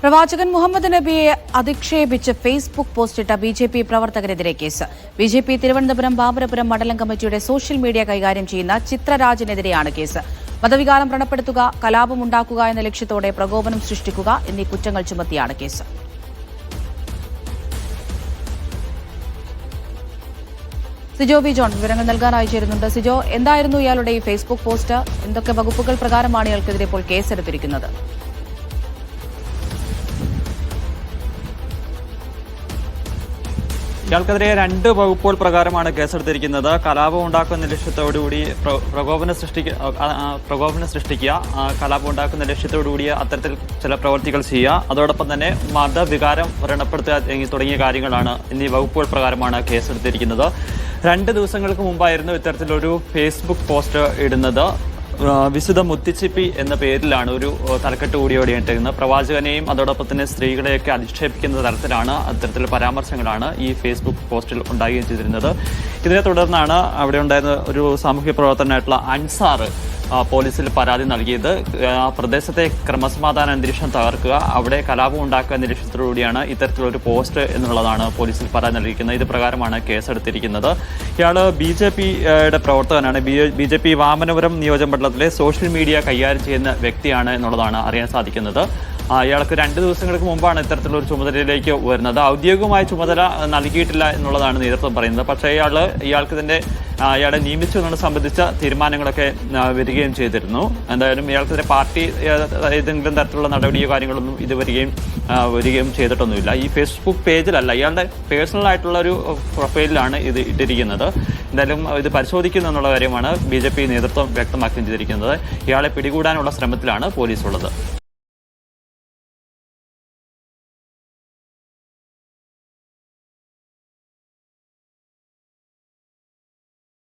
പ്രവാചകൻ മുഹമ്മദ് നബിയെ അധിക്ഷേപിച്ച് ഫേസ്ബുക്ക് പോസ്റ്റിട്ട ബി ജെ പി പ്രവർത്തകരെതിരെ case. B J P Thiruvananthapuram ബാബരപുരം മണ്ഡലം കമ്മിറ്റിയുടെ സോഷ്യൽ മീഡിയ കൈകാര്യം ചെയ്യുന്ന ചിത്രരാജിനെതിരെയാണ് കേസ്. മതവികാരം വ്രണപ്പെടുത്തുക കലാപമുണ്ടാക്കുക എന്ന ലക്ഷ്യത്തോടെ പ്രകോപനം സൃഷ്ടിക്കുക എന്നീ കുറ്റങ്ങൾ ചുമത്തിയാണ് കേസ്. സിജോ ബി ജോൺ വിവരങ്ങൾ നൽകാനായി ചേരുന്നുണ്ട്. സിജോ എന്തായിരുന്നു ഇയാളുടെ ഈ ഫേസ്ബുക്ക് പോസ്റ്റ്? എന്തൊക്കെ വകുപ്പുകൾ പ്രകാരമാണ് ഇയാൾക്കെതിരെ ഇപ്പോൾ കേസെടുത്തിരിക്കുന്നത്? ഇയാൾക്കെതിരെ രണ്ട് വകുപ്പുകൾ പ്രകാരമാണ് കേസെടുത്തിരിക്കുന്നത്. കലാപം ഉണ്ടാക്കുന്ന ലക്ഷ്യത്തോടുകൂടി പ്ര- പ്രകോപനം ആ, പ്രകോപനം സൃഷ്ടിക്കുക. കലാപം ഉണ്ടാക്കുന്ന ലക്ഷ്യത്തോടുകൂടി അത്തരത്തിൽ ചില പ്രവർത്തികൾ ചെയ്യുക. അതോടൊപ്പം തന്നെ മതവികാരം വ്രണപ്പെടുത്തുക തുടങ്ങി- തുടങ്ങിയ കാര്യങ്ങളാണ് എന്നീ വകുപ്പുകൾ പ്രകാരമാണ് കേസെടുത്തിരിക്കുന്നത്. രണ്ട് ദിവസങ്ങൾക്ക് മുമ്പായിരുന്നു ഇത്തരത്തിലൊരു ഫേസ്ബുക്ക് പോസ്റ്റ് ഇടുന്നത്. വിശുദ്ധ മുത്തിച്ചിപ്പി എന്ന പേരിലാണ് ഒരു തലക്കെട്ട് കൂടിയോടെ ഇട്ടിരുന്നത്. പ്രവാചകനെയും അതോടൊപ്പം തന്നെ സ്ത്രീകളെയൊക്കെ അധിക്ഷേപിക്കുന്ന തരത്തിലാണ് അത്തരത്തിലുള്ള പരാമർശങ്ങളാണ് ഈ ഫേസ്ബുക്ക് പോസ്റ്റിൽ ഉണ്ടാകുകയും ചെയ്തിരുന്നത്. ഇതിനെ തുടർന്നാണ് അവിടെ ഉണ്ടായിരുന്ന ഒരു സാമൂഹ്യ പ്രവർത്തനമായിട്ടുള്ള അൻസാർ പോലീസിൽ പരാതി നൽകിയത്. ആ പ്രദേശത്തെ ക്രമസമാധാന അന്തരീക്ഷം തകർക്കുക അവിടെ കലാപം ഉണ്ടാക്കുക എന്ന ലക്ഷ്യത്തോടുകൂടിയാണ് ഇത്തരത്തിലൊരു പോസ്റ്റ് എന്നുള്ളതാണ് പോലീസിൽ പരാതി നൽകിയിരിക്കുന്നത്. ഇത് പ്രകാരമാണ് കേസെടുത്തിരിക്കുന്നത്. ഇയാൾ ബി ജെ പിയുടെ പ്രവർത്തകനാണ്. ബി ജെ പി വാമനപുരം നിയോജക മണ്ഡലത്തിലെ സോഷ്യൽ മീഡിയ കൈകാര്യം ചെയ്യുന്ന വ്യക്തിയാണ് എന്നുള്ളതാണ് അറിയാൻ സാധിക്കുന്നത്. ഇയാൾക്ക് രണ്ട് ദിവസങ്ങൾക്ക് മുമ്പാണ് ഇത്തരത്തിലുള്ള ഒരു ചുമതലയിലേക്ക് വരുന്നത്. ഔദ്യോഗികമായ ചുമതല നൽകിയിട്ടില്ല എന്നുള്ളതാണ് നേതൃത്വം പറയുന്നത്. പക്ഷേ ഇയാൾ ഇയാൾക്ക് തന്നെ ഇയാളെ നിയമിച്ചു സംബന്ധിച്ച തീരുമാനങ്ങളൊക്കെ വരികയും ചെയ്തിരുന്നു. എന്തായാലും ഇയാൾക്കെതിരെ പാർട്ടി ഏതെങ്കിലും തരത്തിലുള്ള നടപടിയോ കാര്യങ്ങളൊന്നും ഇത് വരികയും വരികയും ചെയ്തിട്ടൊന്നുമില്ല. ഈ ഫേസ്ബുക്ക് പേജിലല്ല ഇയാളുടെ പേഴ്സണൽ ആയിട്ടുള്ള ഒരു പ്രൊഫൈലിലാണ് ഇത് ഇട്ടിരിക്കുന്നത്. എന്തായാലും ഇത് പരിശോധിക്കുന്നു എന്നുള്ള കാര്യമാണ് ബി നേതൃത്വം വ്യക്തമാക്കുകയും ചെയ്തിരിക്കുന്നത് ഇയാളെ പിടികൂടാനുള്ള ശ്രമത്തിലാണ് പോലീസ് ഉള്ളത്